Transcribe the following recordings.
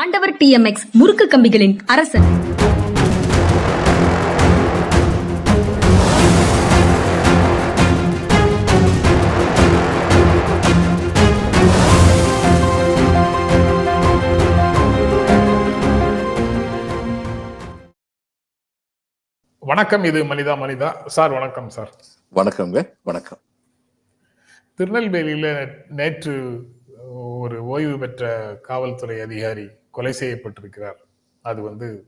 ஆண்டவர் டிஎம்எக்ஸ் முறுக்கு கம்பிகளின் அரசன். வணக்கம் இது மனிதா மனிதா. சார் வணக்கம் சார். வணக்கங்க வணக்கம். திருநெல்வேலியில நேற்று ஒரு ஓய்வு பெற்ற காவல்துறை அதிகாரி கொலை செய்யப்பட்டிருக்கிறார். அது வந்து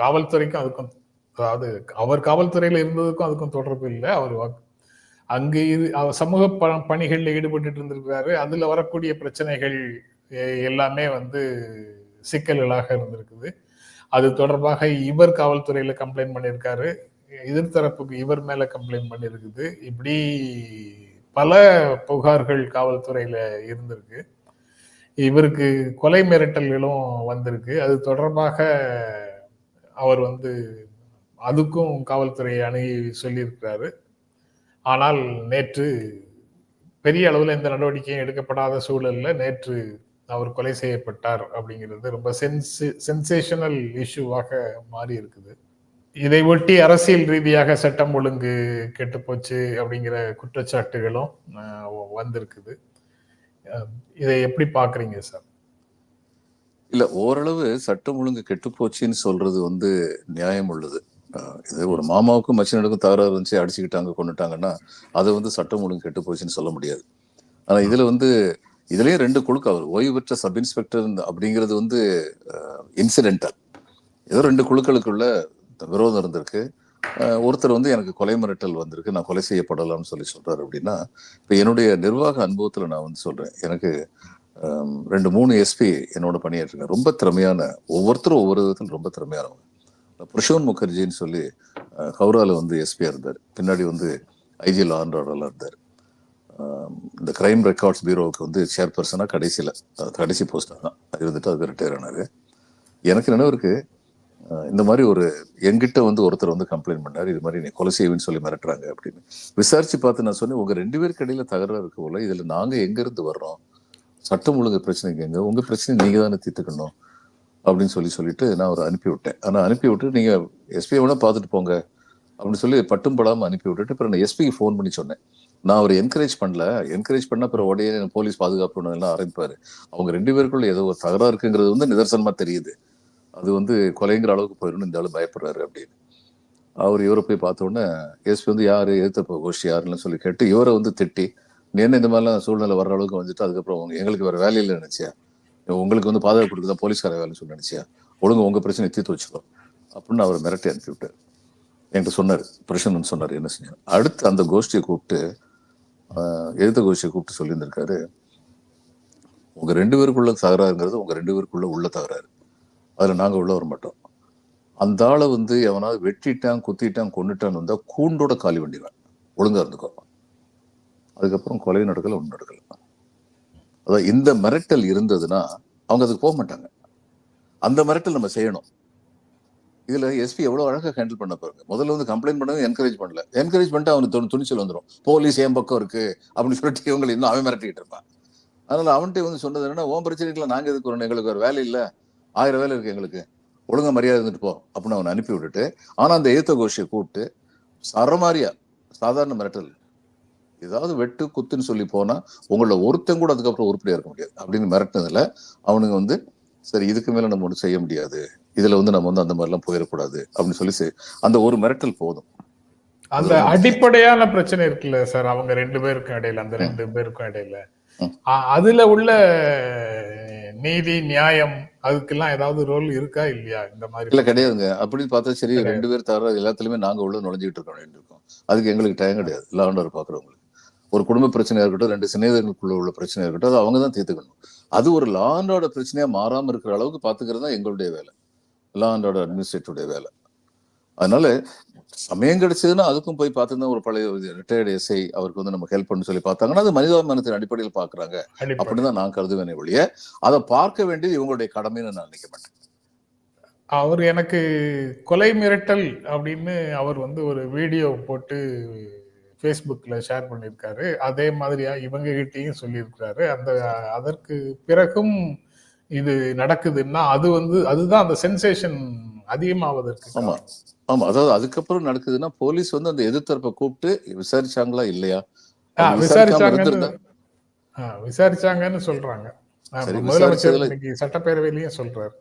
காவல்துறைக்கும் அதுக்கும் அதாவது அவர் காவல்துறையில இருந்ததுக்கும் அதுக்கும் தொடர்பு இல்லை. அவர் அங்கு இது அவர் சமூக ப- பணிகளில் ஈடுபட்டு இருந்திருக்கிறாரு. அதுல வரக்கூடிய பிரச்சனைகள் எல்லாமே வந்து சிக்கல்களாக இருந்திருக்குது. அது தொடர்பாக இவர் காவல்துறையில கம்ப்ளைண்ட் பண்ணியிருக்காரு. எதிர்த்தரப்புக்கு இவர் மேல கம்ப்ளைண்ட் பண்ணியிருக்குது. இப்படி பல புகார்கள் காவல்துறையில இருந்திருக்கு. இவருக்கு கொலை மிரட்டல்களும் வந்திருக்கு. அது தொடர்பாக அவர் வந்து அதுக்கும் காவல்துறையை அணுகி சொல்லியிருக்கிறாரு. ஆனால் நேற்று பெரிய அளவில் எந்த நடவடிக்கையும் எடுக்கப்படாத சூழலில் நேற்று அவர் கொலை செய்யப்பட்டார் அப்படிங்கிறது ரொம்ப சென்சி சென்சேஷனல் இஷ்யூவாக மாறி இருக்குது இதை ஒட்டி அரசியல் ரீதியாக சட்டம் ஒழுங்கு கெட்டுப்போச்சு அப்படிங்கிற குற்றச்சாட்டுகளும் வந்திருக்குது. இதை எப்படி பாக்குறீங்க சார்? இல்ல ஓரளவு சட்டம் ஒழுங்கு கெட்டு போச்சுன்னு சொல்றது வந்து நியாயம் உள்ளது. இது ஒரு மாமாவுக்கும் மச்சனுக்கும் தகராறு இருந்துச்சு அடிச்சுக்கிட்டாங்க கொண்டுட்டாங்கன்னா அது வந்து சட்டம் ஒழுங்கு கெட்டு போச்சுன்னு சொல்ல முடியாது. ஆனா இதுல வந்து இதுலயும் ரெண்டு குழுக்கு அவர் ஓய்வு பெற்ற சப் இன்ஸ்பெக்டர் அப்படிங்கிறது வந்து இன்சிடென்டல். ஏதோ ரெண்டு குழுக்களுக்குள்ள விரோதம் இருந்திருக்கு. ஒருத்தர் வந்து எனக்கு கொலை மிரட்டல் வந்திருக்கு நான் கொலை செய்யப்படலாம்னு சொல்லி சொல்றாரு அப்படின்னா இப்போ என்னுடைய நிர்வாக அனுபவத்தில் நான் வந்து சொல்றேன். எனக்கு ரெண்டு மூணு எஸ்பி என்னோட பணியாற்றுங்க ரொம்ப திறமையான ஒவ்வொருத்தரும் ஒவ்வொரு விதத்தில் ரொம்ப திறமையானவங்க. பிரசோன் முகர்ஜின்னு சொல்லி அஹ், ஹவுரால வந்து எஸ்பியா இருந்தார். பின்னாடி வந்து ஐஜி லா அண்ட் ஆர்டர்லாம் இருந்தார். இந்த கிரைம் ரெக்கார்ட்ஸ் பியூரோவுக்கு வந்து சேர்பர்சனாக கடைசியில் கடைசி போஸ்டாக தான். இருந்துட்டு அதுக்கு ரிட்டையர் ஆனாரு. எனக்கு நினைவு இருக்குது இந்த மாதிரி ஒரு எங்கிட்ட வந்து ஒருத்தர் வந்து கம்ப்ளைண்ட் பண்ணார். இது மாதிரி நீ கொலை செய்வேன்னு சொல்லி மிரட்டுறாங்க அப்படின்னு. விசாரிச்சு பார்த்து நான் சொன்னேன் உங்க ரெண்டு பேருக்கு இடையில தகராறு இருக்க போல இதுல நாங்க எங்க இருந்து வர்றோம்? சட்டம் ஒழுங்கு பிரச்சனைக்கு எங்க? உங்க பிரச்சனை நீங்க தானே தீர்த்துக்கணும்? அப்படின்னு சொல்லி சொல்லிட்டு நான் அவரை அனுப்பி விட்டேன். ஆனா அனுப்பி விட்டு நீங்க எஸ்பியை வேணா பார்த்துட்டு போங்க அப்படின்னு சொல்லி பட்டும் படாமல் அனுப்பி விட்டுட்டு அப்புறம் நான் எஸ்பிக்கு ஃபோன் பண்ணி சொன்னேன். நான் அவரை என்கரேஜ் பண்ணல. என்கரேஜ் பண்ண அப்புறம் உடனே போலீஸ் பாதுகாப்பு எல்லாம் ஆரம்பிப்பாரு. அவங்க ரெண்டு பேருக்குள்ள ஏதோ ஒரு தகராறு இருக்குங்கிறது வந்து நிதர்சனமா தெரியுது. அது வந்து கொலைங்கிற அளவுக்கு போயிடும் இந்த பயப்படுறாரு அப்படின்னு. அவர் இவரை போய் பார்த்தோன்னே எஸ்பி வந்து யார்? எதிர்த்த கோஷ்டி யாருன்னு சொல்லி கேட்டு இவரை வந்து திட்டி நீ என்ன இந்த மாதிரிலாம் சூழ்நிலை வர்ற அளவுக்கு வந்துட்டு அதுக்கப்புறம் உங்க- எங்களுக்கு வேற வேலையில் நினைச்சியா? உங்களுக்கு வந்து பாதுகாப்பு கொடுக்குதா போலீஸ்கார வேலைன்னு சொல்லி நினைச்சியா? ஒழுங்கு உங்க பிரச்சனை தீர்த்து வச்சுக்கோ. அப்படின்னு அவர் மிரட்டி அனுப்பி விட்டார் என்கிட்ட சொன்னார் பிரசன் சொன்னார் என்ன செஞ்சார் அடுத்து அந்த கோஷ்டியை கூப்பிட்டு எதிர்த்த கோஷ்டியை கூப்பிட்டு சொல்லியிருந்திருக்காரு உங்க ரெண்டு பேருக்குள்ள தகராறுங்கிறது உங்க ரெண்டு பேருக்குள்ள உள்ள தகராறு. அதில் நாங்கள் உள்ள வர மாட்டோம். அந்த ஆளை வந்து எவனாவது வெட்டிட்டான் குத்திட்டான் கொண்டுட்டான்னு வந்தால் கூண்டோட காலி வண்டிவேன் ஒழுங்காக இருந்துக்கோ. அதுக்கப்புறம் கொலை நடக்கல ஒன்று நடக்கல. அதான் இந்த மிரட்டல் இருந்ததுன்னா அவங்க அதுக்கு போக மாட்டாங்க. அந்த மிரட்டல் நம்ம செய்யணும். இதில் எஸ்பி எவ்வளோ அழகாக ஹேண்டில் பண்ண பாருங்க. முதல்ல வந்து கம்ப்ளைண்ட் பண்ணவே என்கரேஜ் பண்ணல. என்கரேஜ் பண்ணிட்டு அவனுக்கு துணிச்சல் வந்துடும் போலீஸ் என் பக்கம் இருக்கு? அப்படின்னு சொல்லிட்டு இவங்களை இன்னும் அவன் மிரட்டிக்கிட்டு இருப்பான். அதனால அவன்கிட்ட வந்து சொன்னது என்னன்னா ஓம் பிரச்சனைக்குலாம் நாங்கள் எதுக்கு வரணும்? எங்களுக்கு ஒரு வேலை இல்லை. ஆயிரம் வேலை இருக்கு எங்களுக்கு. ஒழுங்கா மரியாதை இருந்துட்டு போ அப்படின்னு அவனை அனுப்பி விட்டுட்டு ஆனா அந்த ஏத்த கோஷியை கூப்பிட்டு சரமாரியா சாதாரண மிரட்டல். ஏதாவது வெட்டு குத்துன்னு சொல்லி போனா உங்கள ஒருத்தன் கூட அதுக்கப்புறம் உருப்படியா இருக்க முடியாது. அப்படின்னு மிரட்டினதுல அவனுங்க வந்து சரி இதுக்கு மேல நம்ம ஒன்றும் செய்ய முடியாது. இதுல வந்து நம்ம வந்து அந்த மாதிரிலாம் போயிடக்கூடாது. அப்படின்னு சொல்லி அந்த ஒரு மிரட்டல் போதும். அந்த அடிப்படையான பிரச்சனை இருக்குல்ல சார் அவங்க ரெண்டு பேருக்கும் இடையில அந்த ரெண்டு பேருக்கும் இடையில. அதுல உள்ள நீதி நியாயம் அதுக்கெல்லாம் ஏதாவது ரோல் இருக்கா இல்லையா? இந்த மாதிரி இல்ல கிடையாதுங்க. அப்படின்னு பார்த்தா சரி ரெண்டு பேர் தவிர எல்லாத்துலயுமே நாங்க உள்ள நுழைஞ்சிட்டு இருக்கோம் இருக்கோம். அதுக்கு எங்களுக்கு டைம் கிடையாது. லாண்டர் பாக்குறவங்களுக்கு ஒரு குடும்ப பிரச்சனையா இருக்கட்டும் ரெண்டு சிநேகிதர்களுக்குள்ள உள்ள பிரச்சனையா இருக்கட்டும் அது அவங்க தான் தீர்த்துக்கணும். அது ஒரு லாண்டோட பிரச்சனையா மாறாம இருக்கிற அளவுக்கு பாத்துக்கிறது தான் எங்களுடைய வேலை. லாண்டோட அட்மினிஸ்ட்ரேட்டிவ் வேலை. அதனால சமயம் கிடைச்சதுன்னா அதுக்கும் போய் பார்த்துதான் ஒரு பழைய ரிட்டையர்டு எஸ்ஐ அவருக்கு வந்து நம்ம ஹெல்ப் பண்ண சொல்லி பார்த்தாங்கன்னா அது மனிதாபிமானத்தின் அடிப்படையில் பாக்குறாங்க. அப்படின்னு நான் கருதுவேனே ஒழிய அதை பார்க்க வேண்டியது இவங்களுடைய கடமைன்னு நான் நினைக்க மாட்டேன். அவர் எனக்கு கொலை மிரட்டல் அப்படின்னு அவர் வந்து ஒரு வீடியோ போட்டு ஃபேஸ்புக்ல ஷேர் பண்ணியிருக்காரு. அதே மாதிரியா இவங்க கிட்டயும் சொல்லியிருக்காரு அந்த அதற்கு பிறகும் இது நடக்குதுன்னா அது வந்து அதுதான் அந்த சென்சேஷன் அதிகமாவதற்கு ஆமா அதாவது அதுக்கப்புறம் நடக்குதுன்னா போலீஸ் வந்து அந்த எதிர்த்தரப்பை கூப்பிட்டு விசாரிச்சாங்களா இல்லையா? விசாரிச்சாங்கன்னு சொல்றாங்க. முதலமைச்சர் சட்டப்பேரவையிலயும் சொல்றாரு.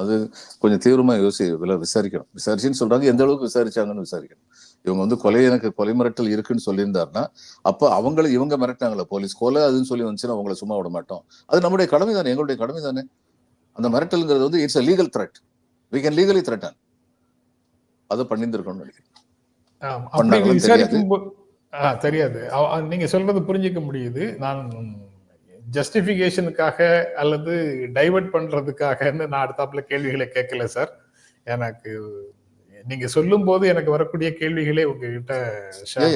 அது கொஞ்சம் தீவிரமா யோசி விசாரிக்கணும். விசாரிச்சுன்னு சொல்றாங்க எந்த அளவுக்கு விசாரிச்சாங்கன்னு விசாரிக்கணும். இவங்க வந்து கொலை எனக்கு கொலை மிரட்டல் இருக்குன்னு சொல்லியிருந்தாருன்னா அப்ப அவங்கள இவங்க மிரட்டினாங்களா போலீஸ் கொலை அதுன்னு சொல்லி வந்துச்சுன்னா அவங்கள சும்மா விட மாட்டோம். அது நம்முடைய கடமை தானே எங்களுடைய கடமை தானே அந்த மிரட்டல்ங்கிறது வந்து it's a legal threat we can legally threaten அதை பண்ணியிருந்திருக்கணும்னு நினைக்கிறேன். தெரியாது. நீங்க சொல்றது புரிஞ்சுக்க முடியுது. நான் ஜஸ்டிபிகேஷனுக்காக அல்லது டைவர்ட் பண்றதுக்காகன்னு நான் அடுத்தாப்புல கேள்விகளை கேட்கல சார் எனக்கு நீங்க சொல்லும் போது எனக்கு வரக்கூடிய கேள்விகளே உங்ககிட்ட.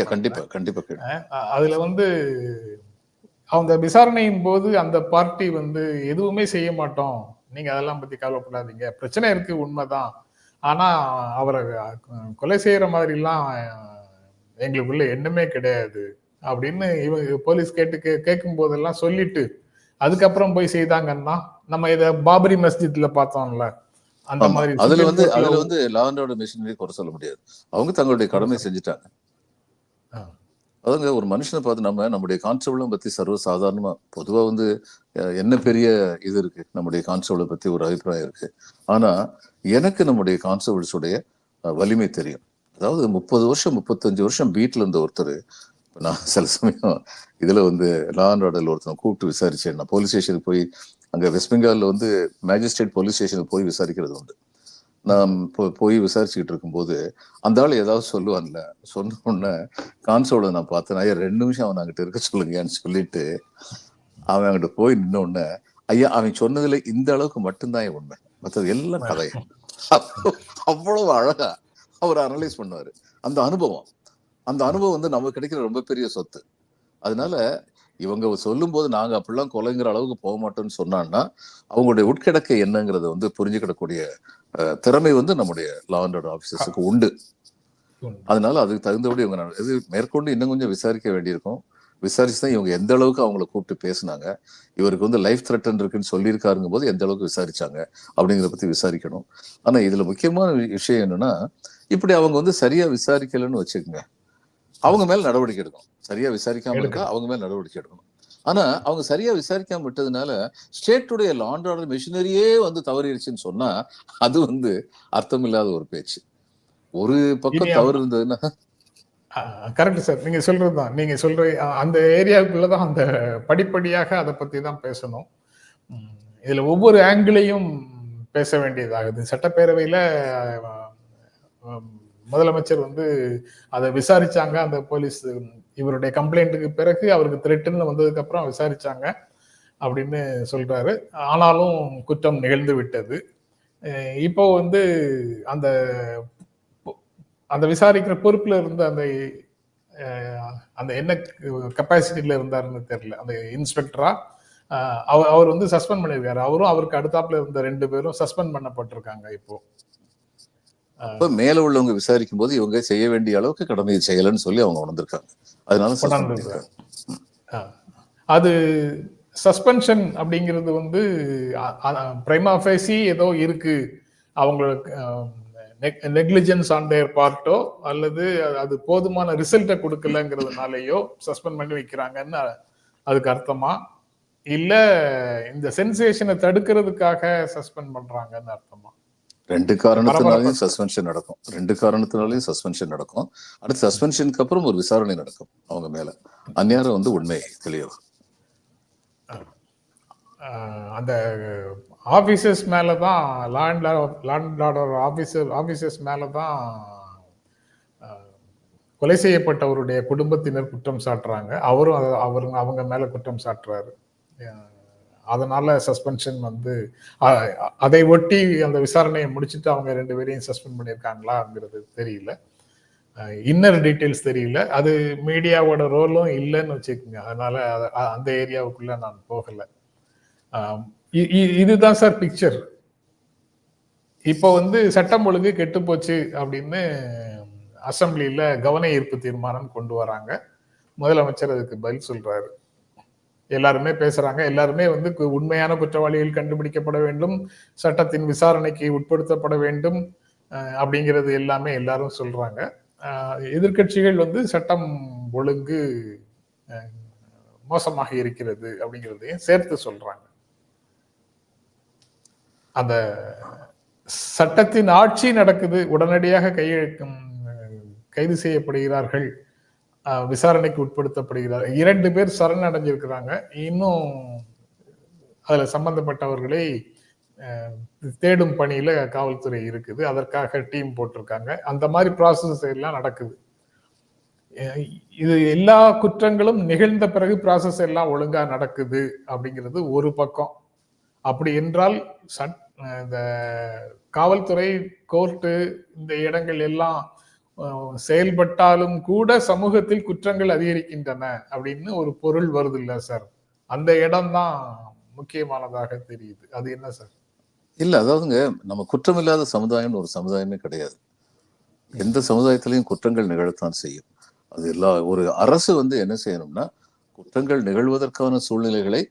கண்டிப்பா கண்டிப்பா அதுல வந்து அவங்க விசாரணையின் போது அந்த பார்ட்டி வந்து எதுவுமே செய்ய மாட்டோம். நீங்க அதெல்லாம் பத்தி கவலைப்படாதீங்க. பிரச்சனை இருக்கு உண்மைதான். ஆனா அவரை கொலை செய்யற மாதிரிலாம் எங்களுக்குள்ள எண்ணமே கிடையாது அப்படின்னு இவங்க போலீஸ் கேட்டு கே- கேட்கும் போதெல்லாம் சொல்லிட்டு அதுக்கப்புறம் போய் செய்தாங்கன்னா நம்ம இத பாபரி மஸ்ஜித்ல பார்த்தோம்ல அந்த. மாதிரி அதுல வந்து அதுல வந்து லா அண்ட் ஆர்டர் மிஷினரி குறை சொல்ல முடியாது அவங்க தங்களுடைய கடமை செஞ்சுட்டாங்க. அதுங்க ஒரு மனுஷனை பார்த்து நம்ம நம்முடைய கான்ஸ்டபிளும் பத்தி சர்வ சாதாரணமாக பொதுவா வந்து என்ன பெரிய இது இருக்கு? நம்முடைய கான்ஸ்டபிளை பத்தி ஒரு அபிப்பிராயம் இருக்கு. ஆனா எனக்கு நம்முடைய கான்ஸ்டபிள்ஸுடைய வலிமை தெரியும். அதாவது முப்பது வருஷம் முப்பத்தஞ்சு வருஷம் வீட்டுல இருந்த ஒருத்தர் நான் சில சமயம் இதுல வந்து லா அண்ட் ஒருத்தனை கூப்பிட்டு விசாரிச்சேன். நான் போலீஸ் ஸ்டேஷனுக்கு போய் அங்க வெஸ்ட் பெங்கால்ல வந்து மேஜிஸ்ட்ரேட் போலீஸ் ஸ்டேஷனுக்கு போய் விசாரிக்கிறது உண்டு. நாம் போய் விசாரிச்சுக்கிட்டு இருக்கும்போது அந்த ஆள் ஏதாவது சொல்லுவான்ல. சொன்ன உடனே கான்சோட நான் பார்த்தேன். ஐயா ரெண்டு நிமிஷம் அவன் அங்கிட்ட இருக்க சொல்லுங்கன்னு சொல்லிட்டு அவன் அங்கிட்ட போய் நின்ன உடனே ஐயா அவன் சொன்னதுல இந்த அளவுக்கு மட்டும்தான் உண்மை. மற்றது எல்லாம் கதை. அவ்வளவு அழகா அவர் அனலைஸ் பண்ணுவாரு. அந்த அனுபவம். அந்த அனுபவம் வந்து நமக்கு கிடைக்கிற ரொம்ப பெரிய சொத்து. அதனால இவங்க சொல்லும் போது நாங்க அப்படிலாம் கொலைங்கிற அளவுக்கு போக மாட்டோம்னு சொன்னான்னா அவங்களுடைய உட்கிடக்கை என்னங்கிறத வந்து புரிஞ்சுக்கிடக்கூடிய திறமை வந்து நம்முடைய லா அண்ட் ஆர்டர் ஆஃபீஸர்ஸுக்கு உண்டு. அதனால அதுக்கு தகுந்தபடி இவங்க இது மேற்கொண்டு இன்னும் கொஞ்சம் விசாரிக்க வேண்டியிருக்கும். விசாரிச்சு தான் இவங்க எந்த அளவுக்கு அவங்கள கூப்பிட்டு பேசுனாங்க இவருக்கு வந்து லைஃப் த்ரெட்டன் இருக்குன்னு சொல்லியிருக்காருங்க போது எந்த அளவுக்கு விசாரிச்சாங்க அப்படிங்கிறத பத்தி விசாரிக்கணும். ஆனா இதுல முக்கியமான விஷயம் என்னன்னா இப்படி அவங்க வந்து சரியா விசாரிக்கலைன்னு வச்சுக்கோங்க. அவங்க மேல நடவடிக்கை எடுக்கணும். சரியா விசாரிக்காம இருக்கா. அவங்க மேல நடவடிக்கை எடுக்கணும். ஆனா அவங்க சரியா விசாரிக்காம விட்டதுனால ஸ்டேட்டுடைய லாண்ட் ஆர்டர் மிஷினரியே வந்து தவறிடுச்சுன்னு சொன்னா அது வந்து அர்த்தமில்லாத ஒரு பேச்சு. ஒரு பக்கம் தவறு இருந்ததுன்னா கரெக்ட் சார் நீங்க சொல்றதுதான். நீங்க சொல்ற அந்த ஏரியாவுக்குள்ளதான் அந்த படிப்படியாக அதை பத்தி தான் பேசணும் இதுல ஒவ்வொரு ஆங்கிளையும் பேச வேண்டியதாகுது. சட்டப்பேரவையில முதலமைச்சர் வந்து அதை விசாரிச்சாங்க. அந்த போலீஸ் இவருடைய கம்ப்ளைண்ட்டுக்கு பிறகு அவருக்கு த்ரெட்டுன்னு வந்ததுக்கு அப்புறம் விசாரிச்சாங்க அப்படின்னு சொல்றாரு. ஆனாலும் குற்றம் நிகழ்ந்து விட்டது. இப்போ வந்து அந்த அந்த விசாரிக்கிற பொறுப்புல இருந்த அந்த அந்த என்ன கெப்பாசிட்டியில இருந்தாருன்னு தெரியல. அந்த இன்ஸ்பெக்டரா அவர் அவர் வந்து சஸ்பெண்ட் பண்ணியிருக்காரு. அவரும் அவருக்கு அடுத்தாப்புல இருந்த ரெண்டு பேரும் சஸ்பெண்ட் பண்ணப்பட்டிருக்காங்க இப்போ. அப்ப மேல உள்ளவங்க விசாரிக்கும் போது இவங்க செய்ய வேண்டிய அளவுக்கு கடமையை செய்யலன்னு சொல்லி அவங்க உணர்ந்திருக்காங்க. அதனால அது சஸ்பென்ஷன் அப்படிங்கிறது வந்து பிரைமா ஃபேசி ஏதோ இருக்கு. அவங்களுக்கு நெக்லிஜென்ஸ் ஆன் தேர் பார்ட்டோ அல்லது அது போதுமான ரிசல்ட்டை கொடுக்கலங்கிறதுனாலயோ சஸ்பெண்ட் பண்ணி வைக்கிறாங்கன்னு அதுக்கு அர்த்தமா? இல்ல இந்த சென்சேஷனை தடுக்கிறதுக்காக சஸ்பெண்ட் பண்றாங்கன்னு அர்த்தமா? ரெண்டு காரணத்தினாலையும். சஸ்பென்ஷன் நடக்கும். ரெண்டு காரணத்தினாலையும் சஸ்பென்ஷன் நடக்கும். அடுத்து சஸ்பென்ஷனுக்கு அப்புறம் ஒரு விசாரணை நடக்கும் அவங்க மேல. அந்நேரம் வந்து உண்மை தெளிவு அந்த ஆபீசர்ஸ் மேல தான் land land order officer officers மேல தான் கொலை செய்யப்பட்டவருடைய குடும்பத்தினர் குற்றம் சாட்டுறாங்க. அவரும் அவருங்க அவங்க மேல குற்றம் சாட்டுறாரு. அதனால சஸ்பென்ஷன் வந்து அதை ஒட்டி அந்த விசாரணையை முடிச்சுட்டு அவங்க ரெண்டு பேரையும் சஸ்பெண்ட் பண்ணியிருக்காங்களாங்கிறது தெரியல. இன்னர் டீட்டெயில்ஸ் தெரியல. அது மீடியாவோட ரோலும் இல்லைன்னு வச்சுக்கோங்க. அதனால அந்த ஏரியாவுக்குள்ள நான் போகலை. இதுதான் சார் பிக்சர் இப்போ வந்து சட்டம் ஒழுங்கு கெட்டு போச்சு அப்படின்னு அசம்பிளியில் கவன ஈர்ப்பு தீர்மானம் கொண்டு வராங்க. முதலமைச்சர் அதுக்கு பதில் சொல்றாரு. எல்லாருமே பேசுறாங்க. எல்லாருமே வந்து கு- உண்மையான குற்றவாளிகள் கண்டுபிடிக்கப்பட வேண்டும். சட்டத்தின் விசாரணைக்கு உட்படுத்தப்பட வேண்டும். அப்படிங்கிறது எல்லாமே எல்லாரும் சொல்றாங்க. எதிர்கட்சிகள் எதிர்க்கட்சிகள் வந்து சட்டம் ஒழுங்கு மோசமாக இருக்கிறது அப்படிங்கிறதையும் சேர்த்து சொல்றாங்க. அந்த சட்டத்தின் ஆட்சி நடக்குது. உடனடியாக கையெழுக்கும் கைது செய்யப்படுகிறார்கள். விசாரணைக்கு உட்படுத்தப்படுகிறார். இரண்டு பேர் சரணடைஞ்சிருக்கிறாங்க. இன்னும் அதில் சம்பந்தப்பட்டவர்களை தேடும் பணியில காவல்துறை இருக்குது. அதற்காக டீம் போட்டிருக்காங்க. அந்த மாதிரி ப்ராசஸ் எல்லாம் நடக்குது. இது எல்லா குற்றங்களும் நிகழ்ந்த பிறகு ப்ராசஸ் எல்லாம் ஒழுங்கா நடக்குது அப்படிங்கிறது ஒரு பக்கம். அப்படி என்றால் சட் இந்த காவல்துறை கோர்ட்டு இந்த இடங்கள் எல்லாம் செயல்பட்டாலும் கூட சமூகத்தில் குற்றங்கள் அதிகரிக்கின்றன அப்படின்னு ஒரு பொருள் வருது இல்ல சார் அந்த இடம்தான் முக்கியமானதாக தெரியுது. அது என்ன சார் இல்ல அதாவதுங்க நம்ம குற்றமில்லாத சமுதாயம்னு ஒரு சமுதாயமே கிடையாது. எந்த சமுதாயத்திலையும் குற்றங்கள் நிகழத்தான் செய்யும். அது எல்லா ஒரு அரசு வந்து என்ன செய்யணும்னா குற்றங்கள் நிகழ்வதற்கான சூழ்நிலைகளை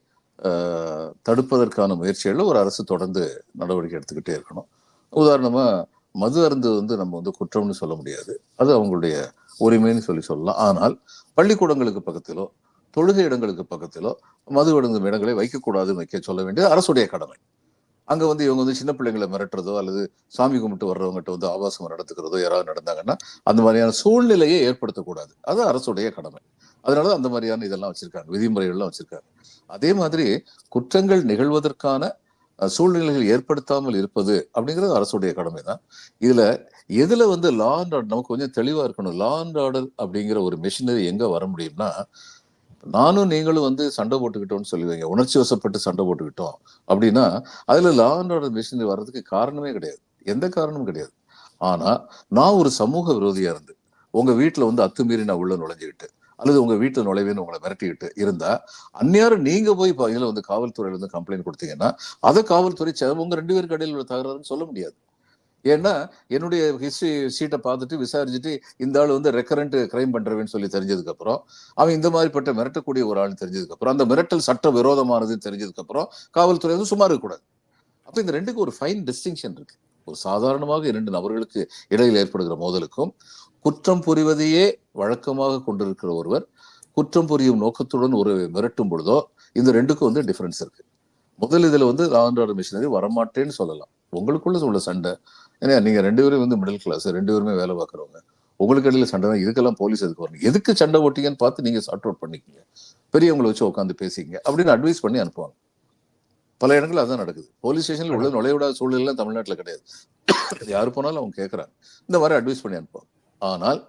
தடுப்பதற்கான முயற்சிகளில் ஒரு அரசு தொடர்ந்து நடவடிக்கை எடுத்துக்கிட்டே இருக்கணும். உதாரணமாக மது அருந்து வந்து நம்ம வந்து குற்றம்னு சொல்ல முடியாது. அது அவங்களுடைய உரிமைன்னு சொல்லி சொல்லலாம். ஆனால் பள்ளிக்கூடங்களுக்கு பக்கத்திலோ தொழுகை இடங்களுக்கு பக்கத்திலோ மது அருந்தும் இடங்களை வைக்கக்கூடாதுன்னு வைக்க சொல்ல வேண்டியது அரசுடைய கடமை. அங்கே வந்து இவங்க வந்து சின்ன பிள்ளைங்களை மிரட்டுறதோ அல்லது சாமி கும்பிட்டு வர்றவங்ககிட்ட வந்து ஆபாசம் நடத்துக்கிறதோ யாராவது நடந்தாங்கன்னா அந்த மாதிரியான சூழ்நிலையை ஏற்படுத்தக்கூடாது. அது அரசுடைய கடமை. அதனால அந்த மாதிரியான இதெல்லாம் வச்சிருக்காங்க விதிமுறைகள்லாம் வச்சிருக்காங்க. அதே மாதிரி குற்றங்கள் நிகழ்வதற்கான சூழ்நிலைகள் ஏற்படுத்தாமல் இருப்பது அப்படிங்கிறது அரசுடைய கடமை தான் இதில் எதில் வந்து லா அண்ட் ஆர்டர் நமக்கு கொஞ்சம் தெளிவாக இருக்கணும். லா அண்ட் ஆர்டர் அப்படிங்கிற ஒரு மிஷினரி எங்கே வர முடியும்னா நானும் நீங்களும் வந்து சண்டை போட்டுக்கிட்டோம்னு சொல்லுவீங்க. உணர்ச்சி வசப்பட்டு சண்டை போட்டுக்கிட்டோம். அப்படின்னா அதில் லா அண்ட் ஆர்டர் மிஷினரி வர்றதுக்கு காரணமே கிடையாது. எந்த காரணமும் கிடையாது. ஆனால் நான் ஒரு சமூக விரோதியாக இருந்து உங்கள் வீட்டில் வந்து அத்துமீறி நான் உள்ள நுழைஞ்சுக்கிட்டு அல்லது உங்க வீட்டு நுழைவேன்னு உங்களை மிரட்டிக்கிட்டு இருந்தா அந்நேரம் நீங்க போய் இப்ப இதுல வந்து காவல்துறையில வந்து கம்ப்ளைண்ட் கொடுத்தீங்கன்னா அதை காவல்துறை ச- உங்க ரெண்டு பேருக்கு இடையில உள்ள தகராறுன்னு சொல்ல முடியாது. ஏன்னா என்னுடைய ஹிஸ்டரி சீட்டை பார்த்துட்டு விசாரிச்சுட்டு இந்த ஆள் வந்து ரெக்கரண்ட் கிரைம் பண்றவன்னு சொல்லி தெரிஞ்சதுக்கு அப்புறம் அவன் இந்த மாதிரிப்பட்ட மிரட்டக்கூடிய ஒரு ஆள் தெரிஞ்சதுக்கு அப்புறம் அந்த மிரட்டல் சட்ட விரோதமானது தெரிஞ்சதுக்கு அப்புறம் காவல்துறை வந்து சும்மா இருக்கக்கூடாது அப்போ இந்த ரெண்டுக்கும் ஒரு ஃபைன் டிஸ்டிங்ஷன் இருக்கு. ஒரு சாதாரணமாக இரண்டு நபர்களுக்கு இடையில் ஏற்படுகிற மோதலுக்கும் குற்றம் புரிவதையே வழக்கமாக கொண்டிருக்கிற ஒருவர் குற்றம் புரியும் நோக்கத்துடன் ஒரு மிரட்டும் பொழுதோ இந்த ரெண்டுக்கும் வந்து டிஃபரன்ஸ் இருக்கு. முதல் இதில் வந்து ஆண்ட்ராய்டு மிஷினரி வரமாட்டேன்னு சொல்லலாம். உங்களுக்குள்ள உள்ள சண்டை. ஏன்னா நீங்க ரெண்டு பேரும் வந்து மிடில் கிளாஸ் ரெண்டு பேருமே வேலை பார்க்குறவங்க. உங்களுக்கு இடையில சண்டை தான் இதுக்கெல்லாம் போலீஸ் எதுக்கு வரணும்? எதுக்கு சண்டை ஓட்டிங்கன்னு பார்த்து நீங்க சார்ட் அவுட் பண்ணிக்கங்க. பெரியவங்களை வச்சு உட்காந்து பேசிங்க அப்படின்னு அட்வைஸ் பண்ணி அனுப்புவாங்க. பல இடங்கள் அதான் நடக்குது. போலீஸ் ஸ்டேஷன்ல உள்ள நுழைய விடாத சூழ்நிலை தமிழ்நாட்டில் கிடையாது. யாரு போனாலும் அவங்க கேட்கறாங்க இந்த மாதிரி அட்வைஸ் பண்ணி அனுப்புவாங்க. ஆனால்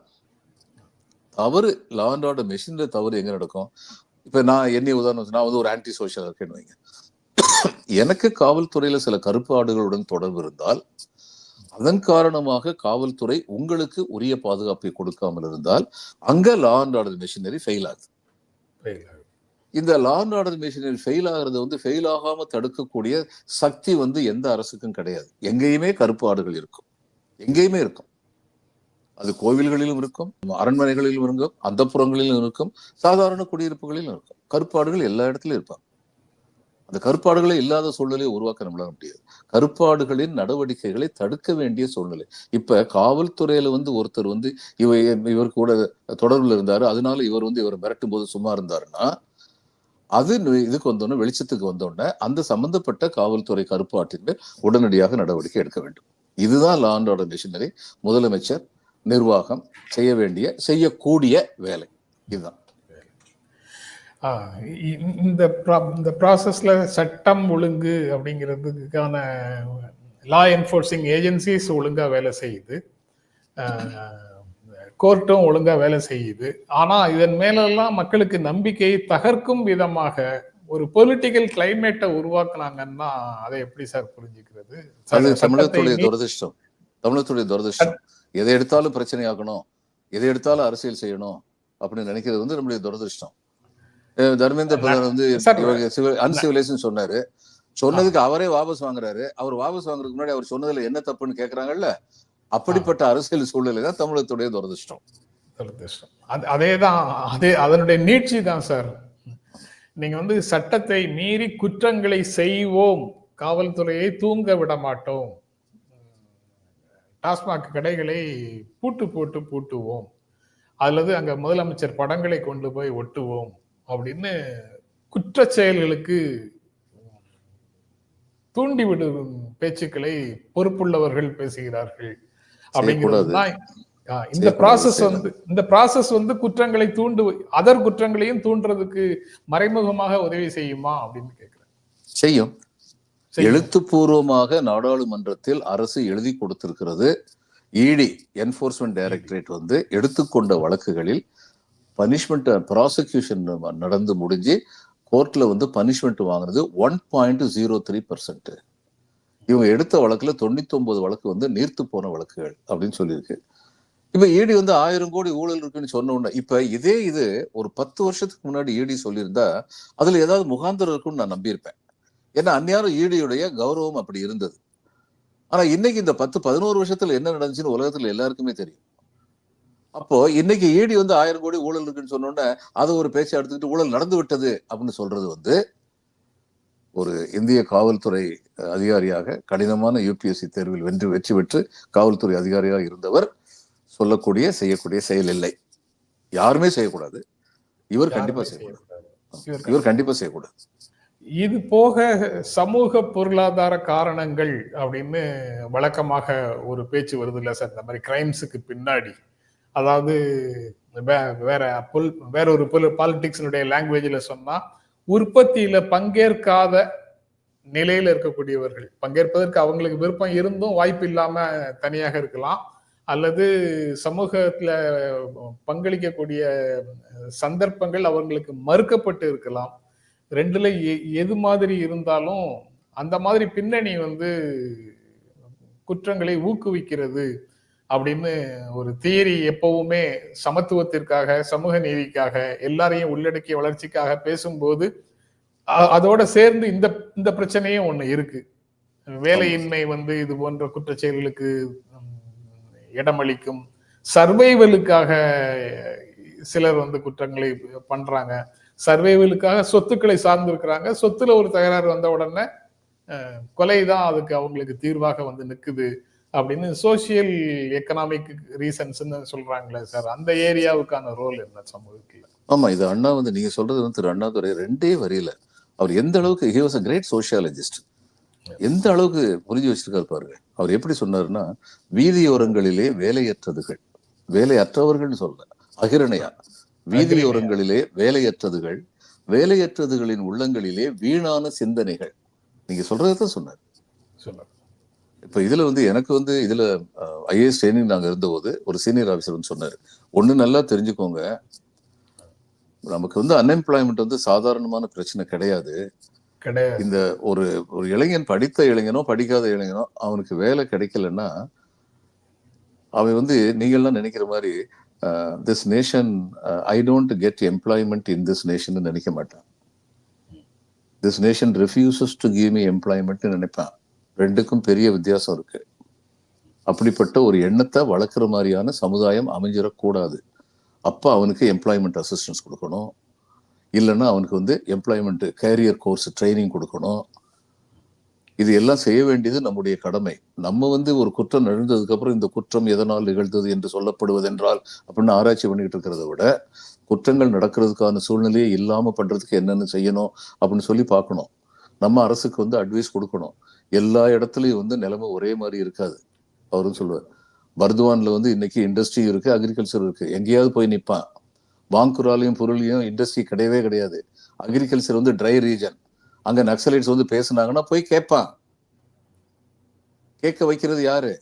தவறு லா அண்ட் ஆர்டர் மெஷின்ல தவறு எங்க நடக்கும்? இப்ப நான் என்னை உதாரணம் நான் வந்து ஒரு ஆன்டி சோஷியல் இருக்கேன்னு வைங்க. எனக்கு காவல்துறையில சில கருப்பு ஆடுகளுடன் தொடர்பு இருந்தால் அதன் காரணமாக காவல்துறை உங்களுக்கு உரிய பாதுகாப்பை கொடுக்காமல் இருந்தால் அங்க law and order machinery fail ஆகுது. இந்த law and order machinery fail ஆகிறது வந்து ஃபெயில் ஆகாம தடுக்கக்கூடிய சக்தி வந்து எந்த அரசுக்கும் கிடையாது. எங்கேயுமே கருப்பு ஆடுகள் இருக்கும். எங்கேயுமே இருக்கும். அது கோவில்களிலும் இருக்கும் அரண்மனைகளிலும் இருக்கும் அந்தப்புறங்களிலும் இருக்கும் சாதாரண குடியிருப்புகளிலும் இருக்கும். கருப்பாடுகள் எல்லா இடத்துலையும் இருப்பாங்க. அந்த கருப்பாடுகளை இல்லாத சூழ்நிலையை உருவாக்க நம்மளால முடியாது. கருப்பாடுகளின் நடவடிக்கைகளை தடுக்க வேண்டிய சூழ்நிலை. இப்ப காவல்துறையில வந்து ஒருத்தர் வந்து இவ இவர் கூட தொடர்புல இருந்தாரு. அதனால இவர் வந்து இவர் மிரட்டும் போது சும்மா இருந்தாருன்னா அது இதுக்கு வந்தோடனே வெளிச்சத்துக்கு வந்தோடனே அந்த சம்பந்தப்பட்ட காவல்துறை கருப்பாட்டின் உடனடியாக நடவடிக்கை எடுக்க வேண்டும். இதுதான் லா அண்ட் ஆர்டர் மிஷினரி முதலமைச்சர் நிர்வாகம் செய்ய வேண்டிய செய்யக்கூடிய வேலை. இதுதான். இந்த இந்த ப்ராசஸ்ல சட்டம் ஒழுங்கு அப்படிங்கிறதுக்கான லா என்ஃபோர்ஸிங் ஏஜென்சிஸ் ஒழுங்கா வேலை செய்யுது. கோர்ட்டும் ஒழுங்கா வேலை செய்யுது. ஆனா இதன் மேலெல்லாம் மக்களுக்கு நம்பிக்கையை தகர்க்கும் விதமாக ஒரு பொலிட்டிக்கல் கிளைமேட்டை உருவாக்குனாங்கன்னா அதை எப்படி சார் புரிஞ்சுக்கிறது? தமிழகத்துடைய துரதிர்ஷ்டம். தமிழகத்துடைய துரதிர்ஷ்டம். எதை எடுத்தாலும் பிரச்சனையாக்கணும் எதை எடுத்தாலும் அரசியல் செய்யணும் அப்படின்னு நினைக்கிறது வந்து நம்முடைய துரதிர்ஷ்டம். தர்மேந்திர பிரதான் வந்து சார், அன்சிவிலைசேஷன் சொன்னாரு. சொன்னதுக்கு அவரே வாபஸ் வாங்குறாரு. அவர் வாபஸ் வாங்குறதுக்கு முன்னாடி அவர் சொன்னதுல என்ன தப்புன்னு கேக்குறாங்கல்ல அப்படிப்பட்ட அரசியல் சூழ்நிலை தான் தமிழகத்துடைய துரதிர்ஷ்டம். துரதிர்ஷ்டம். அது அதே தான் அதே அதனுடைய நீட்சி தான் சார். நீங்க வந்து சட்டத்தை மீறி குற்றங்களை செய்வோம். காவல்துறையை தூங்க விட மாட்டோம். டாஸ்மாக் கடைகளை பூட்டு போட்டு பூட்டுவோம் அல்லது அங்க முதலமைச்சர் படங்களை கொண்டு போய் ஒட்டுவோம் அப்படின்னு குற்றச் செயல்களுக்கு தூண்டிவிடும் பேச்சுக்களை பொறுப்புள்ளவர்கள் பேசுகிறார்கள் அப்படிங்கிறது தான் ஆ, இந்த ப்ராசஸ். வந்து இந்த ப்ராசஸ் வந்து குற்றங்களை தூண்டு அதர் குற்றங்களையும் தூண்டுறதுக்கு மறைமுகமாக உதவி செய்யுமா அப்படின்னு செய்யும் செய்யும். எழுத்துப்பூர்வமாக நாடாளுமன்றத்தில் அரசு எழுதி கொடுத்திருக்கிறது. இடி என்போர்ஸ்மெண்ட் டைரக்டரேட் வந்து எடுத்துக்கொண்ட வழக்குகளில் பனிஷ்மெண்ட் ப்ராசிக்யூஷன் நடந்து முடிஞ்சு கோர்ட்ல வந்து பனிஷ்மெண்ட் வாங்குறது one point zero three percent இவங்க எடுத்த வழக்குல தொண்ணூத்தி ஒன்பது வழக்கு வந்து நீர்த்து போன வழக்குகள் அப்படின்னு சொல்லியிருக்கு. இப்ப இடி வந்து ஆயிரம் கோடி ஊழல் இருக்குன்னு சொன்ன உடனே இப்ப இதே இது ஒரு பத்து வருஷத்துக்கு முன்னாடி இடி சொல்லியிருந்தா அதுல ஏதாவது முகாந்திரம் இருக்கும்னு நான் நம்பியிருப்பேன். ஏன்னா அந்நியாரம் ஈடியுடைய கௌரவம் அப்படி இருந்தது. ஆனா இன்னைக்கு இந்த பத்து பதினோரு வருஷத்துல என்ன நடந்துச்சுன்னு உலகத்துல எல்லாருக்குமே தெரியும். அப்போ இன்னைக்கு ஈடி வந்து ஆயிரம் கோடி ஊழல் இருக்குன்னு சொன்ன உடனே அதை ஒரு பேச்சை எடுத்துக்கிட்டு ஊழல் நடந்து விட்டது அப்படின்னு சொல்றது வந்து ஒரு இந்திய காவல்துறை அதிகாரியாக கடினமான யூபிஎஸ்சி தேர்வில் வென்று வெற்றி பெற்று காவல்துறை அதிகாரியாக இருந்தவர் சொல்லக்கூடிய செய்யக்கூடிய செயல் இல்லை. யாருமே செய்யக்கூடாது. இவர் கண்டிப்பா செய்யக்கூடாது. இவர் கண்டிப்பா செய்யக்கூடாது. இது போக சமூக பொருளாதார காரணங்கள் அப்படின்னு வழக்கமாக ஒரு பேச்சு வருது இல்லை சார். இந்த மாதிரி கிரைம்ஸுக்கு பின்னாடி. அதாவது வே- வேற பொல் வேற ஒரு பாலிடிக்ஸினுடைய லாங்குவேஜில் சொன்னால் உற்பத்தியில் பங்கேற்காத நிலையில் இருக்கக்கூடியவர்கள் பங்கேற்பதற்கு அவங்களுக்கு விருப்பம் இருந்தும் வாய்ப்பு இல்லாமல் தனியாக இருக்கலாம். அல்லது சமூகத்தில் பங்களிக்கக்கூடிய சந்தர்ப்பங்கள் அவர்களுக்கு மறுக்கப்பட்டு இருக்கலாம். ரெண்டுல எ- எது மாதிரி இருந்தாலும் அந்த மாதிரி பின்னணி வந்து குற்றங்களை ஊக்குவிக்கிறது அப்படின்னு ஒரு தியரி எப்பவுமே சமத்துவத்திற்காக சமூக நீதிக்காக எல்லாரையும் உள்ளடக்கிய வளர்ச்சிக்காக பேசும்போது அதோட சேர்ந்து இந்த இந்த பிரச்சனையும் ஒண்ணு இருக்கு. வேலையின்மை வந்து இது போன்ற குற்றச்செயல்களுக்கு இடமளிக்கும். சர்வைவலுக்காக சிலர் வந்து குற்றங்களை பண்றாங்க. சர்வைவலுக்காக சொத்துக்களை சார்ந்திருக்கிறாங்க. சொத்துல ஒரு தகராறு வந்த உடனே கொலை தான் அதுக்கு அவங்களுக்கு தீர்வாக வந்து நிக்குது அப்படின்னு சோசியல் எக்கனாமிக் ரீசன்ஸ்னு சொல்றாங்களே சார். அந்த ஏரியாவுக்கான ரோல் என்ன சமூகத்தில்? ஆமா இது அண்ணா வந்து நீங்க சொல்றது வந்து திரு அண்ணாதுரை ரெண்டே வரியில. அவர் எந்த அளவுக்கு he was a great sociologist எந்த அளவுக்கு புரிஞ்சு வச்சிருக்காரு பாருங்க. அவர் எப்படி சொன்னாருன்னா வீதியோரங்களிலே வேலையற்றதுகள் வேலையற்றவர்கள்னு சொல்லல அகிரணையா. வீதியோரங்களிலே வேலையற்றதுகள் வேலையற்றதுகளின் உள்ளங்களிலே வீணான சிந்தனைகள். நீங்க சொல்றதான் சொன்னார். இப்ப இதுல வந்து எனக்கு வந்து இதுல ஐஏஎஸ் ட்ரைனிங் நாங்க இருந்தபோது ஒரு சீனியர் ஆபீசர் வந்து சொன்னாரு. ஒண்ணு நல்லா தெரிஞ்சுக்கோங்க. நமக்கு வந்து அன்எம்ப்ளாய்மெண்ட் வந்து சாதாரணமான பிரச்சனை கிடையாது. கிடையாது. இந்த ஒரு ஒரு இளைஞன் படித்த இளைஞனோ படிக்காத இளைஞனோ அவனுக்கு வேலை கிடைக்கலன்னா அவன் வந்து நீங்கள்லாம் நினைக்கிற மாதிரி this nation I don't get employment in this nation நினைக்க மாட்டேன். This nation refuses to give me employment நினைப்பேன். ரெண்டுக்கும் பெரிய வித்தியாசம் இருக்கு. அப்படிப்பட்ட ஒரு எண்ணத்தை வளர்க்குற மாதிரியான சமுதாயம் அமைஞ்சிடக்கூடாது. அப்போ அவனுக்கு எம்ப்ளாய்மெண்ட் அசிஸ்டன்ஸ் கொடுக்கணும். இல்லைன்னா அவனுக்கு வந்து எம்ப்ளாய்மெண்ட் கேரியர் கோர்ஸ் ட்ரைனிங் கொடுக்கணும். இது எல்லாம் செய்ய வேண்டியது நம்முடைய கடமை. நம்ம வந்து ஒரு குற்றம் நிகழ்ந்ததுக்கு அப்புறம் இந்த குற்றம் எதனால் நிகழ்ந்தது என்று சொல்லப்படுவதென்றால் அப்படின்னு ஆராய்ச்சி பண்ணிக்கிட்டு இருக்கிறத விட குற்றங்கள் நடக்கிறதுக்கான சூழ்நிலையே இல்லாம பண்றதுக்கு என்னென்ன செய்யணும் அப்படின்னு சொல்லி பார்க்கணும். நம்ம அரசுக்கு வந்து அட்வைஸ் கொடுக்கணும். எல்லா இடத்துலையும் வந்து நிலைமை ஒரே மாதிரி இருக்காது. அவரும் சொல்லுவார் பர்துவானில் வந்து இன்னைக்கு இண்டஸ்ட்ரி இருக்கு அக்ரிகல்ச்சர் இருக்கு. எங்கேயாவது போய் நிற்பான் பாங்குராலையும் பொருளையும் இண்டஸ்ட்ரி கிடையவே கிடையாது. அக்ரிகல்ச்சர் வந்து ட்ரை ரீஜன் அங்க நக்சலைட்ஸ் வந்து பேசுனாங்கன்னா போய் கேட்பான். கேட்க வைக்கிறது யாரு?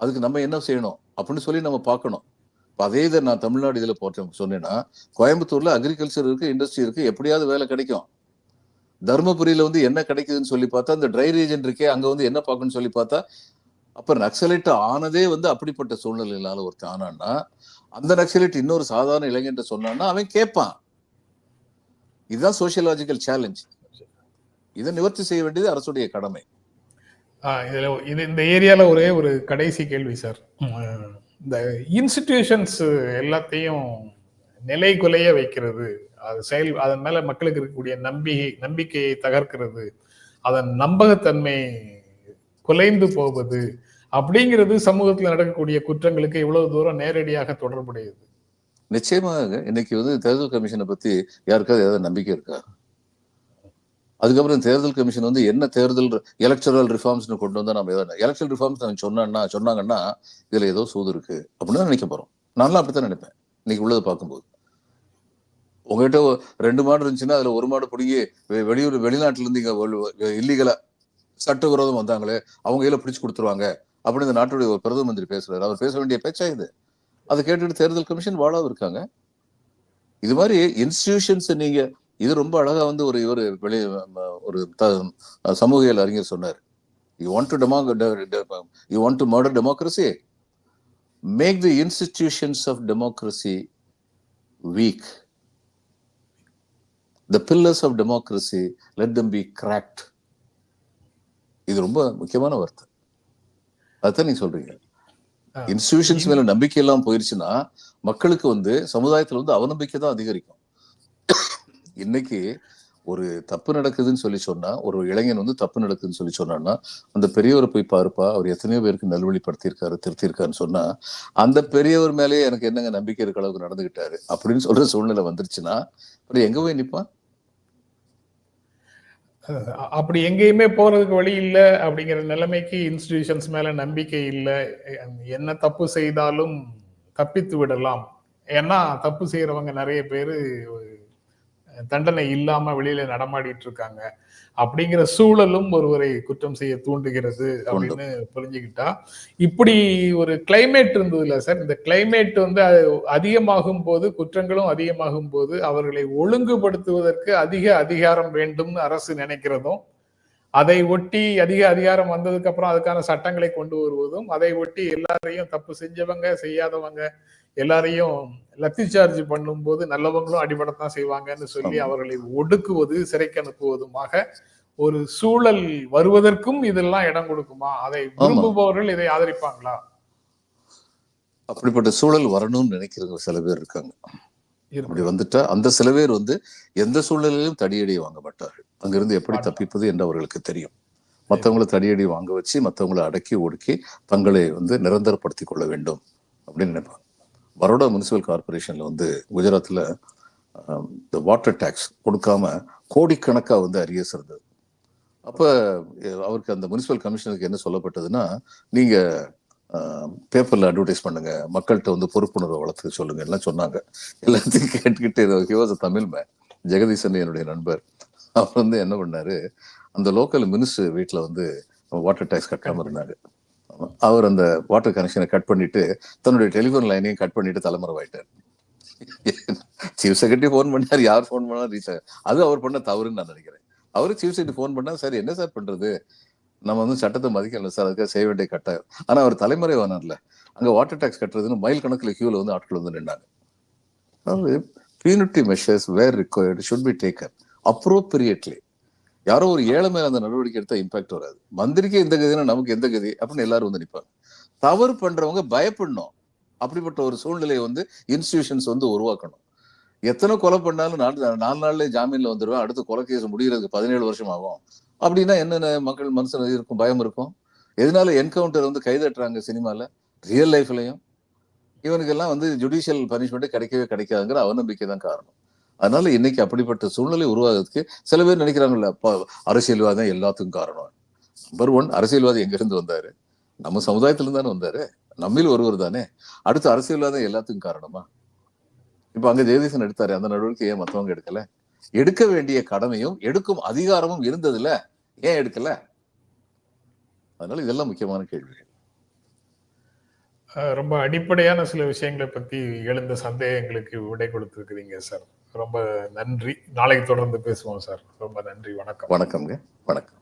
அதுக்கு நம்ம என்ன செய்யணும்? அப்படின்னு சொல்லி நம்ம பார்க்கணும். இப்போ அதே இதை நான் தமிழ்நாடு இதில் போட்டேன் சொன்னேன்னா கோயம்புத்தூர்ல அக்ரிகல்ச்சர் இருக்கு இண்டஸ்ட்ரி இருக்கு எப்படியாவது வேலை கிடைக்கும். தருமபுரியில் வந்து என்ன கிடைக்குதுன்னு சொல்லி பார்த்தா அந்த ட்ரை ரீஜன் இருக்கே அங்க வந்து என்ன பார்க்கணும்னு சொல்லி பார்த்தா அப்ப நக்சலைட் ஆனதே வந்து அப்படிப்பட்ட சூழ்நிலையினால ஒருத்தன் ஆனான்னா அந்த நக்சலைட் இன்னொரு சாதாரண இளைஞன்ட்ட சொன்னான்னா அவன் கேட்பான். இதுதான் சோசியலாஜிக்கல் சேலஞ்ச் இதை நிவர்த்தி செய்ய வேண்டியது அரசுடைய கடமை. இதுல இது இந்த ஏரியால ஒரே ஒரு கடைசி கேள்வி சார். இந்த இன்ஸ்டிடியூஷன்ஸ் எல்லாத்தையும் நிலை குலைய வைக்கிறது அது செயல் அதன் மேல மக்களுக்கு இருக்கக்கூடிய நம்பிக்கை நம்பிக்கையை தகர்க்கிறது அதன் நம்பகத்தன்மை குலைந்து போவது அப்படிங்கிறது சமூகத்துல நடக்கக்கூடிய குற்றங்களுக்கு இவ்வளவு தூரம் நேரடியாக தொடர்புடையது. நிச்சயமாக இன்னைக்கு வந்து தேர்தல் கமிஷனை பத்தி யாருக்காவது ஏதாவது நம்பிக்கை இருக்கா? அதுக்கப்புறம் தேர்தல் கமிஷன் வந்து என்ன தேர்தல் எலக்ட்ரல் ரிஃபார்ம்ஸ்னு கொண்டு வந்தா நம்ம ஏதாவது எலக்ஷன் ரிஃபார்ம்ஸ் நான் சொன்னா சொன்னாங்கன்னா இதுல ஏதோ சூது இருக்கு அப்படின்னு தான் நினைக்க போறோம். நான்லாம் அப்படித்தான் நினைப்பேன். இன்னைக்கு உள்ளதை பார்க்கும்போது. உங்ககிட்ட ரெண்டு மாடு இருந்துச்சுன்னா அதுல ஒரு மாடு பிடிங்கி வெ- வெளியூர் வெளிநாட்டுல இருந்து இல்லீகலாக சட்டவிரோதம் வந்தாங்களே அவங்க கையில பிடிச்சி கொடுத்துருவாங்க அப்படின்னு இந்த நாட்டுடைய ஒரு பிரதம மந்திரி பேசுகிறார் அவர் பேச வேண்டிய பேச்சா இது? அதை கேட்டுட்டு தேர்தல் கமிஷன் வாழாவும் இருக்காங்க. இது மாதிரி இன்ஸ்டிடியூஷன்ஸ் நீங்க இது ரொம்ப அழகா வந்து ஒரு இவர் வெளி ஒரு த- சமூகியல் அறிஞர் சொன்னார். You want to demo you want to murder democracy make the institutions of democracy weak the pillars of democracy let them be cracked இது ரொம்ப முக்கியமான வார்த்தை. அதான் நீங்க சொல்றீங்க. இன்ஸ்டிடியூஷன்ஸ் மேல நம்பிக்கை எல்லாம் போயிருச்சுன்னா மக்களுக்கு வந்து சமுதாயத்துல வந்து அவநம்பிக்கை தான் அதிகரிக்கும். இன்னைக்கு ஒரு தப்பு நடக்குதுன்னு சொல்லி சொன்னா ஒரு இளைஞன் வந்து தப்பு நடக்குதுன்னு சொல்லி சொன்னான்னா அந்த பெரியவரை போய் பாருப்பா அவர் எத்தனையோ பேருக்கு நல்வழிப்படுத்தியிருக்காரு திருத்திருக்காருன்னு சொன்னா அந்த பெரியவர் மேலேயே எனக்கு என்னங்க நம்பிக்கை இருக்க அளவுக்கு நடந்துகிட்டாரு அப்படின்னு சொல்ற சூழ்நிலை வந்துருச்சுன்னா அப்புறம் எங்க போய் நிற்பான் அப்படி எங்கேயுமே போறதுக்கு வழி இல்லை அப்படிங்கிற நிலைமைக்கு இன்ஸ்டிடியூஷன்ஸ் மேல நம்பிக்கை இல்லை. என்ன தப்பு செய்தாலும் தப்பித்து விடலாம். ஏன்னா தப்பு செய்யறவங்க நிறைய பேரு தண்டனை இல்லாம வெளியில நடமாடிட்டு இருக்காங்க அப்படிங்கிற சூழலும் ஒருவரை குற்றம் செய்ய தூண்டுகிறது அப்படின்னு புரிஞ்சுக்கிட்டா. இப்படி ஒரு கிளைமேட் இருந்ததுல சார் இந்த கிளைமேட் வந்து அது அதிகமாகும் போது குற்றங்களும் அதிகமாகும் போது அவர்களை ஒழுங்குபடுத்துவதற்கு அதிக அதிகாரம் வேண்டும்னு அரசு நினைக்கிறதும் அதை ஒட்டி அதிக அதிகாரம் வந்ததுக்கு அப்புறம் அதுக்கான சட்டங்களை கொண்டு வருவதும் அதை ஒட்டி எல்லாரையும் தப்பு செஞ்சவங்க செய்யாதவங்க எல்லாரையும் லத்தி சார்ஜ் பண்ணும்போது நல்லவங்களும் அடிபடத்தான் செய்வாங்கன்னு சொல்லி. அவர்களை ஒடுக்குவது சிறைக்கு அனுப்புவதுமாக ஒரு சூழல் வருவதற்கும் இதெல்லாம் இடம் கொடுக்குமா? அதை விரும்புபவர்கள் இதை ஆதரிப்பாங்களா? அப்படிப்பட்ட சூழல் வரணும்னு நினைக்கிறவங்க சில பேர் இருக்காங்க. அப்படி வந்துட்டா அந்த சில பேர் வந்து எந்த சூழ்நிலையிலும் தடியடி வாங்க மாட்டார்கள். அங்கிருந்து எப்படி தப்பிப்பது என்று அவர்களுக்கு தெரியும். மற்றவங்களை தடியடி வாங்க வச்சு மற்றவங்களை அடக்கி ஒடுக்கி தங்களை வந்து நிரந்தரப்படுத்தி கொள்ள வேண்டும் அப்படின்னு நினைப்பாங்க. பரோடா முனிசிபல் கார்பரேஷன்ல வந்து குஜராத்தில் இந்த வாட்டர் டேக்ஸ் கொடுக்காம கோடிக்கணக்காக வந்து அரியஸ் இருந்தது அப்போ அவருக்கு அந்த முனிசிபல் கமிஷனருக்கு என்ன சொல்லப்பட்டதுன்னா நீங்கள் பேப்பரில் அட்வர்டைஸ் பண்ணுங்க மக்கள்கிட்ட வந்து பொறுப்புணர்வை வளர்த்துக்க சொல்லுங்க எல்லாம் சொன்னாங்க. எல்லாத்தையும் கேட்டுக்கிட்டு ஹிவாஸ் தமிழ் மேன் ஜெகதீசன் என்னுடைய நண்பர். அவர் வந்து என்ன பண்ணாரு அந்த லோக்கல் மினிஸ்டர் வீட்டில் வந்து வாட்டர் டேக்ஸ் கட்டாமல் இருந்தாங்க அவர் அந்த வாட்டர் கனெக்ஷனை கட் பண்ணிட்டு தன்னுடைய டெலிஃபோன் லைனையும் கட் பண்ணிட்டு தலைமுறைவாயிட்டார். சீஃப் செக்ரட்டரி ஃபோன் பண்ணார். யார் ஃபோன் பண்ணாலும் ரீச் அது அவர் பண்ண தவறுன்னு நான் நினைக்கிறேன். அவரு சீஃப் செக்ரட்டரி ஃபோன் பண்ணா சார் என்ன சார் பண்றது? நம்ம வந்து சட்டத்தை மதிக்கல சார். அதுக்காக செய்ய வேண்டிய கட்டாயம் ஆனா அவர் தலைமுறை தலைமறைவானார்ல. அங்க வாட்டர் டேக்ஸ் கட்டுறதுன்னு மைல் கணக்கில் கியூல வந்து ஆட்கள் வந்து நின்னாங்க. அதாவது punitive measures were required should be taken appropriately யாரோ ஒரு ஏழை மேல அந்த நடவடிக்கை எடுத்தா இம்பாக்ட் வராது. மந்திரிக்கே இந்த கதினா நமக்கு எந்த கதி? அப்படின்னு எல்லாரும் வந்து நிற்பாங்க தவறு பண்றவங்க பயப்படணும். அப்படிப்பட்ட ஒரு சூழ்நிலையை வந்து இன்ஸ்டிடியூஷன்ஸ் வந்து உருவாக்கணும். எத்தனை கொலை பண்ணாலும் நாலு நாலு நாள்ல ஜாமீன்ல வந்துருவேன் அடுத்து கொலை கேஸ் முடிகிறதுக்கு பதினேழு வருஷம் ஆகும். அப்படின்னா என்னென்ன மக்கள் மனசுல இருக்கும் பயம் இருக்கும்? எதனால என்கவுண்டர் வந்து கைதட்டுறாங்க சினிமால? ரியல் லைஃப்லயும் இவனுக்கெல்லாம் வந்து ஜுடிஷியல் பனிஷ்மெண்ட் கிடைக்கவே கிடைக்காதுங்கிற அவநம்பிக்கை தான் காரணம். அதனால இன்னைக்கு அப்படிப்பட்ட சூழ்நிலை உருவாகிறதுக்கு சில பேர் நினைக்கிறாங்கல்ல அரசியல்வாதம் அரசியல்வாதி தான் எல்லாத்துக்கும் காரணம். நம்பர் ஒன் அரசியல்வாதி எங்க இருந்து வந்தாரு? நம்ம சமுதாயத்துல தானே வந்தாரு. நம்மில் ஒருவர் தானே. அடுத்து அரசியல்வாதம் எல்லாத்துக்கும் காரணமா? இப்ப அங்க ஜெகதீசன் எடுத்தாரு அந்த நடவடிக்கை ஏன் மத்தவங்க எடுக்கல? எடுக்க வேண்டிய கடமையும் எடுக்கும் அதிகாரமும் இருந்ததுல ஏன் எடுக்கல? அதனால இதெல்லாம் முக்கியமான கேள்விகள். ரொம்ப அடிப்படையான சில விஷயங்களை பத்தி எழுந்த சந்தேகங்களுக்கு விடை கொடுத்துருக்குறீங்க சார். ரொம்ப நன்றி. நாளைக்கு தொடர்ந்து பேசுவோம் சார். ரொம்ப நன்றி. வணக்கம். வணக்கம்ங்க. வணக்கம்.